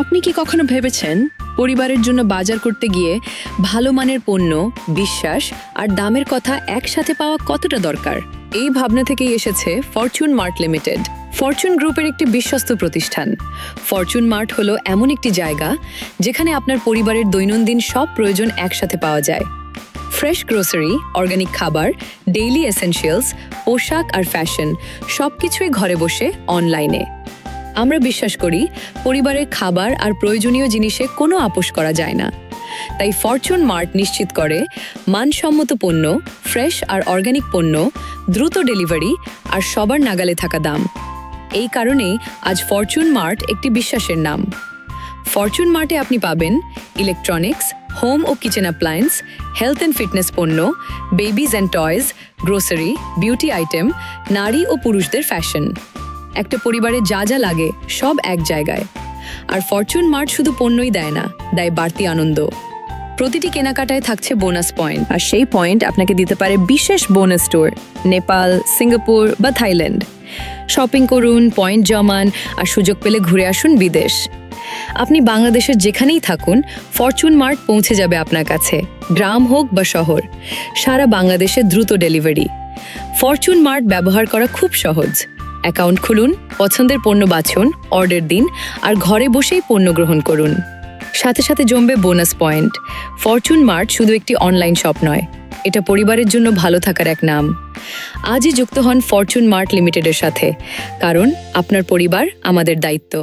আপনি কি কখনো ভেবেছেন পরিবারের জন্য বাজার করতে গিয়ে ভালো মানের পণ্য, বিশ্বাস আর দামের কথা একসাথে পাওয়া কতটা দরকার? এই ভাবনা থেকেই এসেছে ফরচুন মার্ট লিমিটেড। ফরচুন গ্রুপের একটি বিশ্বস্ত প্রতিষ্ঠান। ফরচুন মার্ট হলো এমন একটি জায়গা যেখানে আপনার পরিবারের দৈনন্দিন সব প্রয়োজন একসাথে পাওয়া যায়। ফ্রেশ গ্রোসারি, অর্গানিক খাবার, ডেইলি এসেনশিয়ালস, পোশাক আর ফ্যাশন সব কিছুই ঘরে বসে অনলাইনে। আমরা বিশ্বাস করি পরিবারের খাবার আর প্রয়োজনীয় জিনিসে কোনো আপোষ করা যায় না। তাই ফরচুন মার্ট নিশ্চিত করে, মানসম্মত পণ্য, ফ্রেশ আর অর্গানিক পণ্য, দ্রুত ডেলিভারি আর সবার নাগালে থাকা দাম। এই কারণেই আজ ফরচুন মার্ট একটি বিশ্বাসের নাম। ফরচুন মার্টে আপনি পাবেন electronics, home O kitchen appliance, health and fitness পণ্য babies and toys, grocery, beauty item, নারী ও পুরুষদের ফ্যাশন। একটা পরিবারে যা যা লাগে, সব এক জায়গায়। আর ফরচুন মার্ট শুধু পণ্যই দেয় না, দেয় বাড়তি আনন্দ। প্রতিটি কেনাকাটায় থাকছে বোনাস পয়েন্ট, আর সেই পয়েন্ট আপনাকে দিতে পারে বিশেষ বোনাস স্টোর, নেপাল, সিঙ্গাপুর বা থাইল্যান্ড। শপিং করুন, পয়েন্ট জমান, আর সুযোগ পেলে ঘুরে আসুন বিদেশ। আপনি বাংলাদেশের যেখানেই থাকুন, ফরচুন মার্ট পৌঁছে যাবে আপনার কাছে, গ্রাম হোক বা শহর। সারা বাংলাদেশে দ্রুত ডেলিভারি। ফরচুন মার্ট ব্যবহার করা খুব সহজ। অ্যাকাউন্ট খুলুন, পছন্দের পণ্য বাছুন, অর্ডার দিন, আর ঘরে বসেই পণ্য গ্রহণ করুন। সাথে সাথে জমবে বোনাস পয়েন্ট। ফরচুন মার্ট শুধু একটি অনলাইন শপ নয়, এটা পরিবারের জন্য ভালো থাকার এক নাম। আজই যুক্ত হন ফরচুন মার্ট লিমিটেডের সাথে, কারণ আপনার পরিবার আমাদের দায়িত্ব।